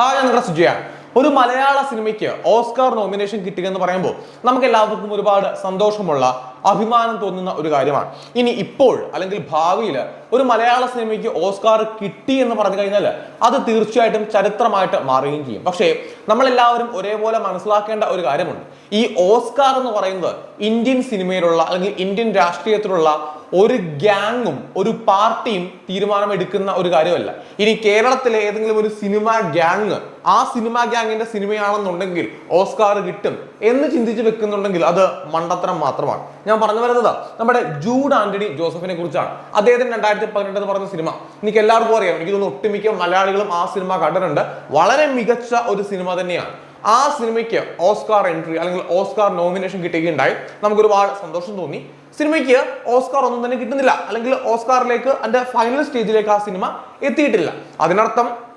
Hi നിങ്ങളുടെ സുജയാണ് ഒരു മലയാള സിനിമയ്ക്ക് ഓസ്കാർ നോമിനേഷൻ കിട്ടുക എന്ന് പറയുമ്പോൾ നമുക്ക് എല്ലാവർക്കും ഒരുപാട് സന്തോഷമുള്ള അഭിമാനം തോന്നുന്ന ഒരു കാര്യമാണ്. ഇനി ഇപ്പോൾ അല്ലെങ്കിൽ ഭാവിയിൽ ഒരു മലയാള സിനിമയ്ക്ക് ഓസ്കാർ കിട്ടി എന്ന് പറഞ്ഞു കഴിഞ്ഞാൽ അത് തീർച്ചയായിട്ടും ചരിത്രമായിട്ട് മാറുകയും ചെയ്യും. പക്ഷേ നമ്മളെല്ലാവരും ഒരേപോലെ മനസ്സിലാക്കേണ്ട ഒരു കാര്യമുണ്ട്. ഈ ഓസ്കാർ എന്ന് പറയുന്നത് ഇന്ത്യൻ സിനിമയിലുള്ള അല്ലെങ്കിൽ ഇന്ത്യൻ രാഷ്ട്രീയത്തിലുള്ള ഒരു ഗ്യാങ്ങും ഒരു പാർട്ടിയും തീരുമാനമെടുക്കുന്ന ഒരു കാര്യമല്ല. ഇനി കേരളത്തിലെ ഏതെങ്കിലും ഒരു സിനിമ ഗ്യാങ് ആ സിനിമ ഗ്യാങ്ങിന്റെ സിനിമയാണെന്നുണ്ടെങ്കിൽ ഓസ്കാർ കിട്ടും എന്ന് ചിന്തിച്ച് വെക്കുന്നുണ്ടെങ്കിൽ അത് മണ്ടത്തരം മാത്രമാണ്. ഞാൻ പറഞ്ഞു വരുന്നത് നമ്മുടെ ജൂഡ് ആന്റണി ജോസഫിനെ കുറിച്ചാണ്. അദ്ദേഹത്തിന് രണ്ടായിരത്തി പതിനെട്ട് പറഞ്ഞ സിനിമ. എനിക്ക് എല്ലാവർക്കും അറിയാം എനിക്ക് തോന്നുന്നു ഒട്ടുമിക്ക മലയാളികളും ആ സിനിമ കണ്ടിട്ടുണ്ട്. വളരെ മികച്ച ഒരു സിനിമ തന്നെയാണ്. ആ സിനിമയ്ക്ക് ഓസ്കാർ എൻട്രി അല്ലെങ്കിൽ ഓസ്കാർ നോമിനേഷൻ കിട്ടുകയുണ്ടായി നമുക്ക് ഒരുപാട് സന്തോഷം തോന്നി. സിനിമയ്ക്ക് ഓസ്കാർ ഒന്നും തന്നെ കിട്ടുന്നില്ല. അല്ലെങ്കിൽ ഓസ്കാറിലേക്ക് അതിന്റെ ഫൈനൽ സ്റ്റേജിലേക്ക് ആ സിനിമ എത്തിയിട്ടില്ല. അതിനർത്ഥം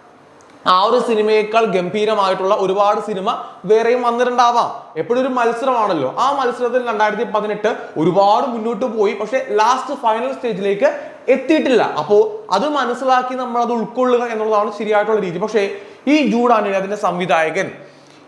ആ ഒരു സിനിമയേക്കാൾ ഗംഭീരമായിട്ടുള്ള ഒരുപാട് സിനിമ വേറെയും വന്നിട്ടുണ്ടാവാം. എപ്പോഴും ഒരു മത്സരമാണല്ലോ. ആ മത്സരത്തിൽ രണ്ടായിരത്തി പതിനെട്ട് ഒരുപാട് മുന്നോട്ട് പോയി. പക്ഷെ ലാസ്റ്റ് ഫൈനൽ സ്റ്റേജിലേക്ക് എത്തിയിട്ടില്ല. അപ്പോൾ അത് മനസ്സിലാക്കി നമ്മൾ അത് ഉൾക്കൊള്ളുക എന്നുള്ളതാണ് ശരിയായിട്ടുള്ള രീതി. പക്ഷേ ഈ ജൂഡ് അതിന്റെ സംവിധായകൻ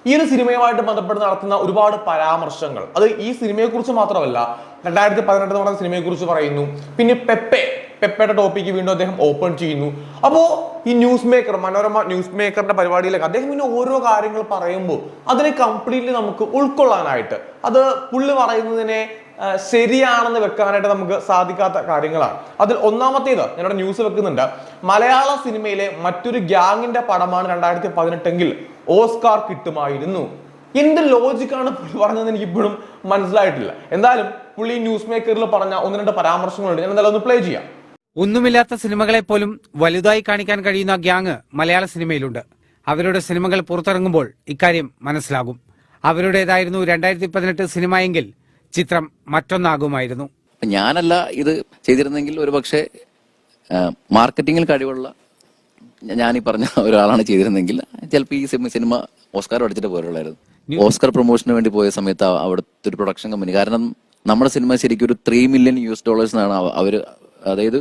ഈ ഒരു സിനിമയുമായിട്ട് ബന്ധപ്പെട്ട് നടത്തുന്ന ഒരുപാട് പരാമർശങ്ങൾ. അത് ഈ സിനിമയെ കുറിച്ച് മാത്രമല്ല രണ്ടായിരത്തി പതിനെട്ട് നടന്ന പറഞ്ഞ സിനിമയെ കുറിച്ച് പറയുന്നു. പിന്നെ പെപ്പെ പെപ്പയുടെ ടോപ്പിക്ക് വീണ്ടും അദ്ദേഹം ഓപ്പൺ ചെയ്യുന്നു. അപ്പോ ഈ ന്യൂസ് മേക്കർ മനോരമ ന്യൂസ് മേക്കറിന്റെ പരിപാടിയിലേക്ക് അദ്ദേഹം ഇങ്ങനെ ഓരോ കാര്യങ്ങൾ പറയുമ്പോൾ അതിനെ കംപ്ലീറ്റ്ലി നമുക്ക് ഉൾക്കൊള്ളാനായിട്ട് അത് പുള്ളി പറയുന്നതിനെ ശരിയാണെന്ന് വെക്കാനായിട്ട് നമുക്ക് സാധിക്കാത്ത കാര്യങ്ങളാണ്. അതിൽ ഒന്നാമത്തേത് ഞാനിവിടെ ന്യൂസ് വെക്കുന്നുണ്ട്. മലയാള സിനിമയിലെ മറ്റൊരു ഗ്യാങ്ങിന്റെ പടമാണ് രണ്ടായിരത്തി പതിനെട്ടെങ്കിൽ ഓസ്കാർ കിട്ടുമായിരുന്നു. എന്ത് ലോജിക്കാണ് പുള്ളി പറഞ്ഞതെന്ന് എനിക്ക് ഇപ്പോഴും മനസ്സിലായിട്ടില്ല. എന്തായാലും പുള്ളി ന്യൂസ് മേക്കറിൽ പറഞ്ഞ ഒന്ന് രണ്ട് പരാമർശങ്ങളുണ്ട്. ഞാൻ എന്തായാലും ഒന്ന് പ്ലേ ചെയ്യാം. ഒന്നുമില്ലാത്ത സിനിമകളെ പോലും വലുതായി കാണിക്കാൻ കഴിയുന്ന ഗ്യാങ് മലയാള സിനിമയിലുണ്ട്. അവരുടെ സിനിമകൾ പുറത്തിറങ്ങുമ്പോൾ ഇക്കാര്യം മനസ്സിലാകും. അവരുടേതായിരുന്നു രണ്ടായിരത്തി പതിനെട്ട് സിനിമയെങ്കിൽ ചിത്രം മറ്റൊന്നാകുമായിരുന്നു. ഞാനല്ല ഇത് ചെയ്തിരുന്നെങ്കിൽ ഒരു പക്ഷേ മാർക്കറ്റിംഗിൽ കഴിവുള്ള ഞാൻ ഈ പറഞ്ഞ ഒരാളാണ് ചെയ്തിരുന്നെങ്കിൽ ചിലപ്പോൾ ഈ സിനിമ സിനിമ ഓസ്കാർ അടിച്ചിട്ട് പോരുള്ളായിരുന്നു. ഓസ്കാർ പ്രൊമോഷന് വേണ്ടി പോയ സമയത്ത് അവിടുത്തെ ഒരു പ്രൊഡക്ഷൻ കമ്പനി കാരണം നമ്മുടെ സിനിമ ശരിക്കും ഒരു three million U S dollars എന്നാണ് അവർ അവർ അതായത്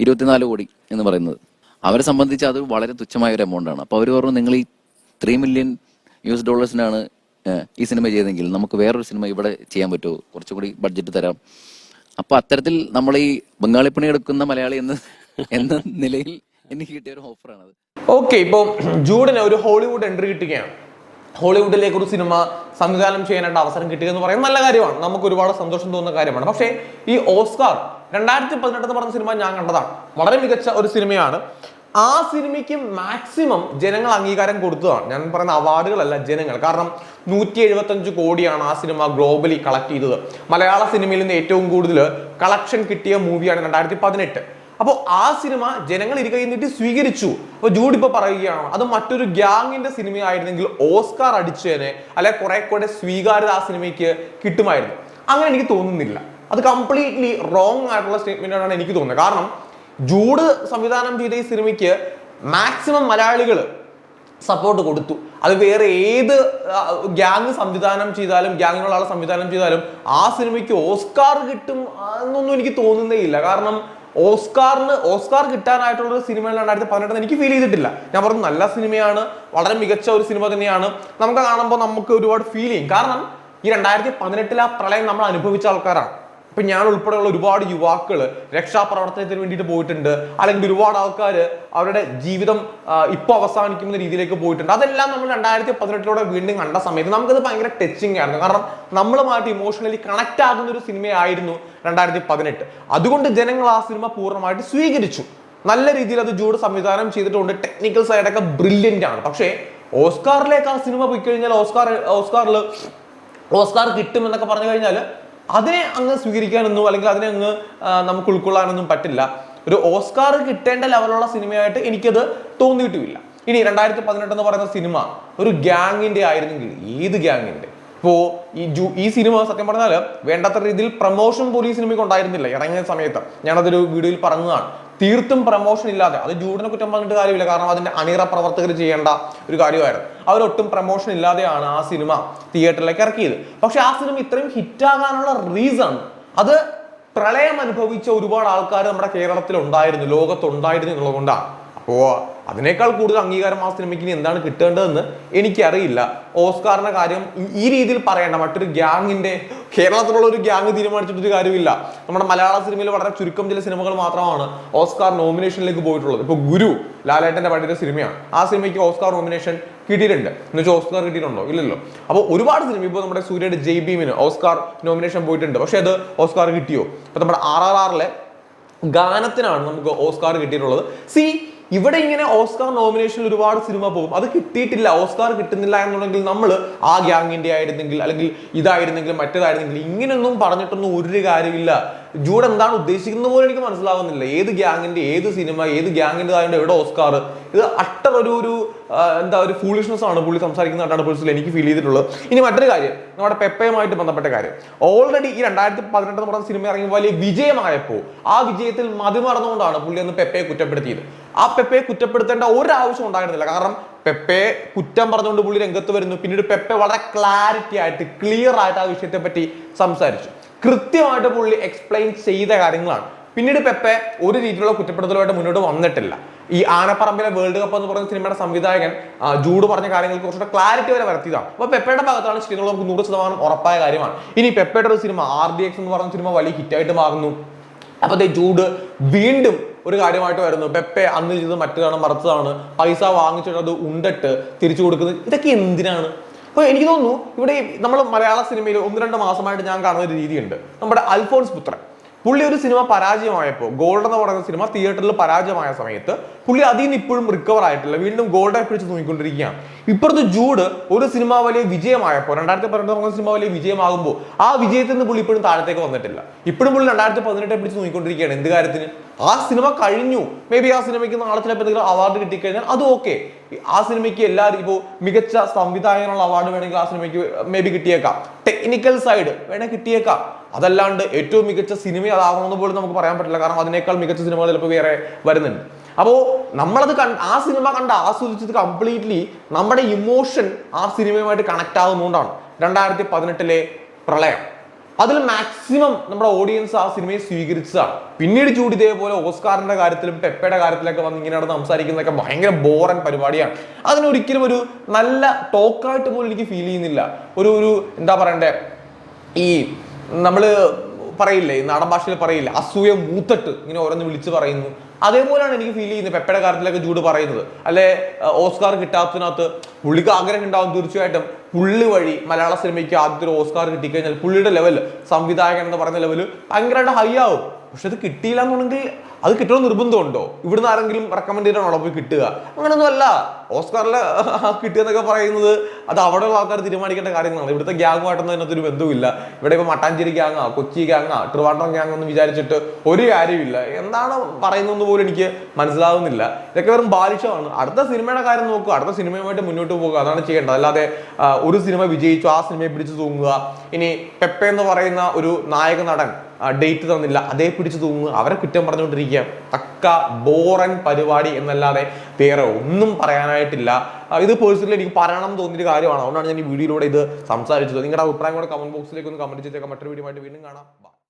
ഇരുപത്തിനാല് കോടി എന്ന് പറയുന്നത്. അവരെ സംബന്ധിച്ച് അത് വളരെ തുച്ഛമായ ഒരു എമൗണ്ട് ആണ്. അപ്പൊ അവർ പറഞ്ഞു നിങ്ങൾ ഈ ത്രീ മില്യൺ യു എസ് ഡോളേഴ്സിനാണ് ഈ സിനിമ ചെയ്തെങ്കിൽ നമുക്ക് വേറൊരു സിനിമ ഇവിടെ ചെയ്യാൻ പറ്റുമോ കുറച്ചും കൂടി ബഡ്ജറ്റ് തരാം. അപ്പോൾ അത്തരത്തിൽ നമ്മൾ ഈ ബംഗാളി പണി എടുക്കുന്ന മലയാളി എന്ന എന്ന നിലയിൽ എനിക്ക് കിട്ടിയ ഒരു ഓഫറാണത്. ഓക്കെ ഇപ്പോൾ ജൂഡിന് ഒരു ഹോളിവുഡ് എൻട്രി കിട്ടുകയാണ്. ഹോളിവുഡിലേക്ക് ഒരു സിനിമ സംവിധാനം ചെയ്യാനായിട്ട് അവസരം കിട്ടുക എന്ന് പറയുന്നത് നല്ല കാര്യമാണ്. നമുക്ക് ഒരുപാട് സന്തോഷം തോന്നുന്ന കാര്യമാണ്. പക്ഷേ ഈ ഓസ്കാർ രണ്ടായിരത്തി പതിനെട്ട് എന്ന് പറഞ്ഞ സിനിമ ഞാൻ കണ്ടതാണ്. വളരെ മികച്ച ഒരു സിനിമയാണ്. ആ സിനിമയ്ക്ക് മാക്സിമം ജനങ്ങൾ അംഗീകാരം കൊടുത്തതാണ്. ഞാൻ പറയുന്ന അവാർഡുകളല്ല ജനങ്ങൾ. കാരണം നൂറ്റി എഴുപത്തഞ്ച് കോടിയാണ് ആ സിനിമ ഗ്ലോബലി കളക്ട് ചെയ്തത്. മലയാള സിനിമയിൽ നിന്ന് ഏറ്റവും കൂടുതൽ കളക്ഷൻ കിട്ടിയ മൂവിയാണ് രണ്ടായിരത്തി പതിനെട്ട് അപ്പോൾ ആ സിനിമ ജനങ്ങൾ ഇരുകൈ നീട്ടി സ്വീകരിച്ചു. അപ്പോൾ ജൂഡ് ഇപ്പൊ പറയുകയാണ് അത് മറ്റൊരു ഗ്യാങ്ങിന്റെ സിനിമയായിരുന്നെങ്കിൽ ഓസ്കാർ അടിച്ചതിനെ അല്ലെ കുറെ കൂടെ സ്വീകാര്യത ആ സിനിമയ്ക്ക് കിട്ടുമായിരുന്നു. അങ്ങനെ എനിക്ക് തോന്നുന്നില്ല. അത് കംപ്ലീറ്റ്ലി റോങ് ആയിട്ടുള്ള സ്റ്റേറ്റ്മെന്റ് എനിക്ക് തോന്നുന്നത്. കാരണം ജൂഡ് സംവിധാനം ചെയ്ത ഈ സിനിമയ്ക്ക് മാക്സിമം മലയാളികൾ സപ്പോർട്ട് കൊടുത്തു. അത് വേറെ ഏത് ഗ്യാങ് സംവിധാനം ചെയ്താലും ഗ്യാങ്ങിനുള്ള ആളെ സംവിധാനം ചെയ്താലും ആ സിനിമയ്ക്ക് ഓസ്കാർ കിട്ടും എന്നൊന്നും എനിക്ക് തോന്നുന്നേ ഇല്ല. കാരണം ഓസ്കാറിന് ഓസ്കാർ കിട്ടാനായിട്ടുള്ള ഒരു സിനിമ രണ്ടായിരത്തി പതിനെട്ടിൽ എനിക്ക് ഫീൽ ചെയ്തിട്ടില്ല. ഞാൻ പറഞ്ഞു നല്ല സിനിമയാണ് വളരെ മികച്ച ഒരു സിനിമ തന്നെയാണ്. നമുക്ക് കാണുമ്പോൾ നമുക്ക് ഒരുപാട് ഫീൽ ചെയ്യും. കാരണം ഈ രണ്ടായിരത്തി പതിനെട്ടിൽ ആ പ്രളയം നമ്മൾ അനുഭവിച്ച ആൾക്കാരാണ്. ഇപ്പൊ ഞാൻ ഉൾപ്പെടെയുള്ള ഒരുപാട് യുവാക്കൾ രക്ഷാപ്രവർത്തനത്തിന് വേണ്ടിയിട്ട് പോയിട്ടുണ്ട്. അല്ലെങ്കിൽ ഒരുപാട് ആൾക്കാർ അവരുടെ ജീവിതം ഇപ്പൊ അവസാനിക്കുന്ന രീതിയിലേക്ക് പോയിട്ടുണ്ട്. അതെല്ലാം നമ്മൾ രണ്ടായിരത്തി പതിനെട്ടിലൂടെ വീണ്ടും കണ്ട സമയത്ത് നമുക്കത് ഭയങ്കര ടച്ചിങ് ആയിരുന്നു. കാരണം നമ്മളുമായിട്ട് ഇമോഷണലി കണക്ട് ആകുന്ന ഒരു സിനിമയായിരുന്നു രണ്ടായിരത്തി പതിനെട്ട് അതുകൊണ്ട് ജനങ്ങൾ ആ സിനിമ പൂർണമായിട്ട് സ്വീകരിച്ചു. നല്ല രീതിയിൽ അത് ജൂഡ് സംവിധാനം ചെയ്തിട്ടുണ്ട്. ടെക്നിക്കൽ സൈഡൊക്കെ ബ്രില്യന്റ് ആണ്. പക്ഷേ ഓസ്കാറിലേക്ക് ആ സിനിമ പോയി കഴിഞ്ഞാൽ ഓസ്കാർ ഓസ്കാറിൽ ഓസ്കാർ കിട്ടും എന്നൊക്കെ പറഞ്ഞു കഴിഞ്ഞാൽ അതിനെ അങ്ങ് സ്വീകരിക്കാനൊന്നും അല്ലെങ്കിൽ അതിനെ അങ്ങ് നമുക്ക് ഉൾക്കൊള്ളാനൊന്നും പറ്റില്ല. ഒരു ഓസ്കാർ കിട്ടേണ്ട ലെവലുള്ള സിനിമയായിട്ട് എനിക്കത് തോന്നിയിട്ടുമില്ല. ഇനി രണ്ടായിരത്തി പതിനെട്ട് എന്ന് പറയുന്ന സിനിമ ഒരു ഗ്യാങ്ങിന്റെ ആയിരുന്നെങ്കിൽ ഏത് ഗ്യാങ്ങിന്റെ ഇപ്പോ ഈ ജൂ ഈ സിനിമ സത്യം പറഞ്ഞാൽ വേണ്ടാത്ത രീതിയിൽ പ്രമോഷൻ പോലും ഈ സിനിമയ്ക്ക് ഉണ്ടായിരുന്നില്ല ഇറങ്ങിയ സമയത്ത്. ഞാനതൊരു വീഡിയോയിൽ പറഞ്ഞതാണ്. തീർത്തും പ്രമോഷൻ ഇല്ലാതെ. അത് ജൂഡിനെ കുറ്റം പറഞ്ഞിട്ട് കാര്യമില്ല. കാരണം അതിന്റെ അണിയറ പ്രവർത്തകർ ചെയ്യേണ്ട ഒരു കാര്യമായിരുന്നു. അവരൊട്ടും പ്രമോഷൻ ഇല്ലാതെയാണ് ആ സിനിമ തിയേറ്ററിലേക്ക് ഇറക്കിയത്. പക്ഷെ ആ സിനിമ ഇത്രയും ഹിറ്റാകാനുള്ള റീസൺ അത് പ്രളയം അനുഭവിച്ച ഒരുപാട് ആൾക്കാർ നമ്മുടെ കേരളത്തിൽ ഉണ്ടായിരുന്നു ലോകത്തുണ്ടായിരുന്നു എന്നുള്ളതുകൊണ്ടാണ് അപ്പോൾ അതിനേക്കാൾ കൂടുതൽ അംഗീകാരം ആ സിനിമയ്ക്ക് ഇനി എന്താണ് കിട്ടേണ്ടതെന്ന് എനിക്കറിയില്ല. ഓസ്കാറിന്റെ കാര്യം ഈ- രീതിയിൽ പറയേണ്ട. മറ്റൊരു ഗ്യാങ്ങിന്റെ കേരളത്തിലുള്ള ഒരു ഗ്യാങ് തീരുമാനിച്ചിട്ടൊരു കാര്യമില്ല. നമ്മുടെ മലയാള സിനിമയിൽ വളരെ ചുരുക്കം ചില സിനിമകൾ മാത്രമാണ് ഓസ്കാർ നോമിനേഷനിലേക്ക് പോയിട്ടുള്ളത്. ഇപ്പൊ ഗുരു ലാലേട്ടന്റെ പഴയ സിനിമയാണ്. ആ സിനിമയ്ക്ക് ഓസ്കാർ നോമിനേഷൻ കിട്ടിയിട്ടുണ്ട്. എന്ന് വെച്ചാൽ ഓസ്കാർ കിട്ടിയിട്ടുണ്ടോ? ഇല്ലല്ലോ. അപ്പോൾ ഒരുപാട് സിനിമ ഇപ്പോൾ നമ്മുടെ സൂര്യയുടെ ജയ് ബീമിന് ഓസ്കാർ നോമിനേഷൻ പോയിട്ടുണ്ട്. പക്ഷേ അത് ഓസ്കാർ കിട്ടിയോ? ഇപ്പൊ നമ്മുടെ ആർ ആർ ആറിലെ ഗാനത്തിനാണ് നമുക്ക് ഓസ്കാർ കിട്ടിയിട്ടുള്ളത്. സി ഇവിടെ ഇങ്ങനെ ഓസ്കാർ നോമിനേഷനിൽ ഒരുപാട് സിനിമ പോകും. അത് കിട്ടിയിട്ടില്ല. ഓസ്കാർ കിട്ടുന്നില്ല എന്നുണ്ടെങ്കിൽ നമ്മൾ ആ ഗ്യാങ്ങിന്റെ ആയിരുന്നെങ്കിൽ അല്ലെങ്കിൽ ഇതായിരുന്നെങ്കിൽ മറ്റേതായിരുന്നെങ്കിൽ ഇങ്ങനെയൊന്നും പറഞ്ഞിട്ടൊന്നും ഒരു കാര്യമില്ല. ജൂഡ് എന്താണ് ഉദ്ദേശിക്കുന്നത് പോലും എനിക്ക് മനസ്സിലാവുന്നില്ല. ഏത് ഗ്യാങ്ങിന്റെ ഏത് സിനിമ ഏത് ഗ്യാങ്ങിന്റെ ആയതുകൊണ്ട് എവിടെ ഓസ്കാർ? ഇത് അട്ടർ ഒരു ഒരു എന്താ ഒരു ഫൂളിഷ്നെസ് ആണ് പുള്ളി സംസാരിക്കുന്നതായിട്ടാണ് പേഴ്സണൽ എനിക്ക് ഫീൽ ചെയ്തിട്ടുള്ളത്. ഇനി മറ്റൊരു കാര്യം നമ്മുടെ പെപ്പയുമായിട്ട് ബന്ധപ്പെട്ട കാര്യം. ഓൾറെഡി ഈ രണ്ടായിരത്തി പതിനെട്ട് എന്ന് പറഞ്ഞ സിനിമ ഇറങ്ങി വലിയ വിജയമായപ്പോൾ ആ വിജയത്തിൽ മതിമറന്നുകൊണ്ടാണ് പുള്ളി അന്ന് പെപ്പയെ കുറ്റപ്പെടുത്തിയത്. ആ പെപ്പയെ കുറ്റപ്പെടുത്തേണ്ട ഒരു ആവശ്യം ഉണ്ടായിരുന്നില്ല. കാരണം പെപ്പയെ കുറ്റം പറഞ്ഞുകൊണ്ട് പുള്ളി രംഗത്ത് വരുന്നു. പിന്നീട് പെപ്പെ വളരെ ക്ലാരിറ്റി ആയിട്ട് ക്ലിയർ ആയിട്ട് ആ വിഷയത്തെ പറ്റി സംസാരിച്ചു. കൃത്യമായിട്ട് പുള്ളി എക്സ്പ്ലെയിൻ ചെയ്ത കാര്യങ്ങളാണ്. പിന്നീട് പെപ്പെ ഒരു രീതിയിലുള്ള കുറ്റപ്പെടുത്തലുമായിട്ട് മുന്നോട്ട് വന്നിട്ടില്ല. ഈ ആനപ്പറമ്പിലെ വേൾഡ് കപ്പ് എന്ന് പറയുന്ന സിനിമയുടെ സംവിധായകൻ ജൂഡ് പറഞ്ഞ കാര്യങ്ങൾക്ക് കുറച്ചുകൂടെ ക്ലാരിറ്റി വരെ വരുത്തിയതാണ്. അപ്പൊ പെപ്പയുടെ ഭാഗത്താണ് ശരിയെന്നുള്ള നമുക്ക് നൂറ് ശതമാനം ഉറപ്പായ കാര്യമാണ്. ഇനി പെപ്പയുടെ ഒരു സിനിമ ആർ ഡി എക്സ് എന്ന് പറഞ്ഞ സിനിമ വലിയ ഹിറ്റായിട്ട് മാറുന്നു. അപ്പൊ ദേ ജൂഡ് വീണ്ടും ഒരു കാര്യമായിട്ട് വരുന്നു. പെപ്പെ അന്ന് ചെയ്തത് മറ്റേതാണ് മറത്തതാണ്. പൈസ വാങ്ങിച്ചിട്ട് അത് ഉണ്ടിട്ട് തിരിച്ചു കൊടുക്കുന്നത്. ഇതൊക്കെ എന്തിനാണ്? അപ്പൊ എനിക്ക് തോന്നുന്നു ഇവിടെ നമ്മൾ മലയാള സിനിമയിൽ ഒന്ന് രണ്ട് മാസമായിട്ട് ഞാൻ കാണുന്ന ഒരു രീതിയുണ്ട്. നമ്മുടെ അൽഫോൺസ് പുത്രൻ. പുള്ളി ഒരു സിനിമ പരാജയമായപ്പോൾ ഗോൾഡ് എന്ന് പറയുന്ന സിനിമ തിയേറ്ററിൽ പരാജയമായ സമയത്ത് പുള്ളി അതിൽ നിന്ന് ഇപ്പോഴും റിക്കവർ ആയിട്ടില്ല. വീണ്ടും ഗോൾഡായി പിടിച്ച് തൂങ്ങിക്കൊണ്ടിരിക്കുകയാണ്. ഇപ്പുറത്ത് ജൂഡ് ഒരു സിനിമ വലിയ വിജയമായപ്പോൾ രണ്ടായിരത്തി പതിനെട്ട് സിനിമ വലിയ വിജയമാകുമ്പോൾ ആ വിജയത്തിൽ നിന്ന് പുള്ളി ഇപ്പോഴും താഴത്തേക്ക് വന്നിട്ടില്ല. ഇപ്പോഴും പുള്ളി രണ്ടായിരത്തി പതിനെട്ടെ പിടിച്ച് തൂങ്ങിക്കൊണ്ടിരിക്കുകയാണ്. എന്ത് കാര്യത്തിന്? ആ സിനിമ കഴിഞ്ഞു. മേ ബി ആ സിനിമയ്ക്ക് നാളെ ചിലപ്പോൾ എന്തെങ്കിലും അവാർഡ് കിട്ടിക്കഴിഞ്ഞാൽ അത് ഓക്കെ ആ സിനിമയ്ക്ക് എല്ലാവരും ഇപ്പോൾ മികച്ച സംവിധായകനുള്ള അവാർഡ് വേണമെങ്കിൽ ആ സിനിമയ്ക്ക് മേ ബി കിട്ടിയേക്കാം. ടെക്നിക്കൽ സൈഡ് വേണേൽ കിട്ടിയേക്കാം. അതല്ലാണ്ട് ഏറ്റവും മികച്ച സിനിമ അതാകണമെന്ന് പോലും നമുക്ക് പറയാൻ പറ്റില്ല. കാരണം അതിനേക്കാൾ മികച്ച സിനിമകൾ ചിലപ്പോൾ വേറെ വരുന്നുണ്ട്. അപ്പോൾ നമ്മളത് കണ്ട് ആ സിനിമ കണ്ട് ആസ്വദിച്ചത് കംപ്ലീറ്റ്ലി നമ്മുടെ ഇമോഷൻ ആ സിനിമയുമായിട്ട് കണക്ട് ആകുന്നതുകൊണ്ടാണ് രണ്ടായിരത്തി പതിനെട്ടിലെ പ്രളയം. അതിൽ മാക്സിമം നമ്മുടെ ഓഡിയൻസ് ആ സിനിമയെ സ്വീകരിച്ചതാണ്. പിന്നീട് ചൂട് ഇതേപോലെ ഓസ്കാറിന്റെ കാര്യത്തിലും പെപ്പയുടെ കാര്യത്തിലൊക്കെ വന്ന് ഇങ്ങനെ നടന്ന് സംസാരിക്കുന്നതൊക്കെ ഭയങ്കര ബോറൻ പരിപാടിയാണ്. അതിനൊരിക്കലും ഒരു നല്ല ടോക്കായിട്ട് പോലും എനിക്ക് ഫീൽ ചെയ്യുന്നില്ല. ഒരു ഒരു എന്താ പറയണ്ടേ? ഈ നമ്മൾ പറയില്ലേ നാടൻ ഭാഷയിൽ പറയില്ല അസൂയ മൂത്തട്ട് ഇങ്ങനെ ഓരോന്ന് വിളിച്ച് പറയുന്നു. അതേപോലെയാണ് എനിക്ക് ഫീൽ ചെയ്യുന്നത് പെപ്പയുടെ കാര്യത്തിലൊക്കെ ജൂഡ് പറയുന്നത്. അല്ലെ? ഓസ്കാർ കിട്ടാത്തതിനകത്ത് പുള്ളിക്ക് ആഗ്രഹം ഉണ്ടാവും തീർച്ചയായിട്ടും. പുള്ളി വഴി മലയാള സിനിമയ്ക്ക് ആദ്യത്തെ ഒരു ഓസ്കാർ കിട്ടിക്കഴിഞ്ഞാൽ പുള്ളിയുടെ ലെവൽ സംവിധായകൻ എന്ന് പറയുന്ന ലെവൽ ഭയങ്കരമായിട്ട് ഹൈ ആവും. പക്ഷെ അത് കിട്ടിയില്ല എന്നുണ്ടെങ്കിൽ അത് കിട്ടണ നിർബന്ധമുണ്ടോ? ഇവിടുന്ന് ആരെങ്കിലും റെക്കമെൻഡ് ചെയ്തിട്ടാണോ പോയി കിട്ടുക. അങ്ങനെയൊന്നും അല്ല ഓസ്കാറിൽ കിട്ടുക എന്നൊക്കെ പറയുന്നത് അത് അവിടെയുള്ള ആൾക്കാർ തീരുമാനിക്കേണ്ട കാര്യങ്ങളാണ്. ഇവിടുത്തെ ഗ്യാങ്ങുമായിട്ടൊന്നും അതിനകത്ത് ഒരു ബന്ധവുമില്ല. ഇവിടെ ഇപ്പോൾ മട്ടാഞ്ചേരി ഗ്യാങ്ങാ കൊച്ചി ഗ്യാങ്ങാ ട്രിവാൻഡ്രം ഗ്യാങ് വിചാരിച്ചിട്ട് ഒരു കാര്യമില്ല എന്താണ് പറയുന്നതെന്ന് പോലും എനിക്ക് മനസ്സിലാവുന്നില്ല. ഇതൊക്കെ വെറും ബാലിഷമാണ് അടുത്ത സിനിമയുടെ കാര്യം നോക്കുക അടുത്ത സിനിമയുമായിട്ട് മുന്നോട്ട് പോകുക അതാണ് ചെയ്യേണ്ടത്. അല്ലാതെ ഒരു സിനിമ വിജയിച്ചു ആ സിനിമയെ പിടിച്ചു തൂങ്ങുക. ഇനി പെപ്പ എന്ന് പറയുന്ന ഒരു നായക നടൻ ഡേറ്റ് തന്നില്ല. അതേ പിടിച്ചു തൂങ്ങുക. അവരെ കുറ്റം പറഞ്ഞുകൊണ്ടിരിക്കുക. തക്ക ബോറൻ പരിപാടി എന്നല്ലാതെ വേറെ ഒന്നും പറയാനായിട്ടില്ല. ഇത് പേഴ്സണലി എനിക്ക് പറയണം തോന്നിയൊരു കാര്യമാണ്. അതുകൊണ്ടാണ് ഞാൻ ഈ വീഡിയോയിലൂടെ ഇത് സംസാരിച്ചത്. നിങ്ങളുടെ അഭിപ്രായം കൂടെ കമന്റ് ബോക്സിലേക്ക് ഒന്ന് കമന്റ് ചെയ്തേക്കാം. മറ്റൊരു വീഡിയോ ആയിട്ട് വീണ്ടും കാണാം.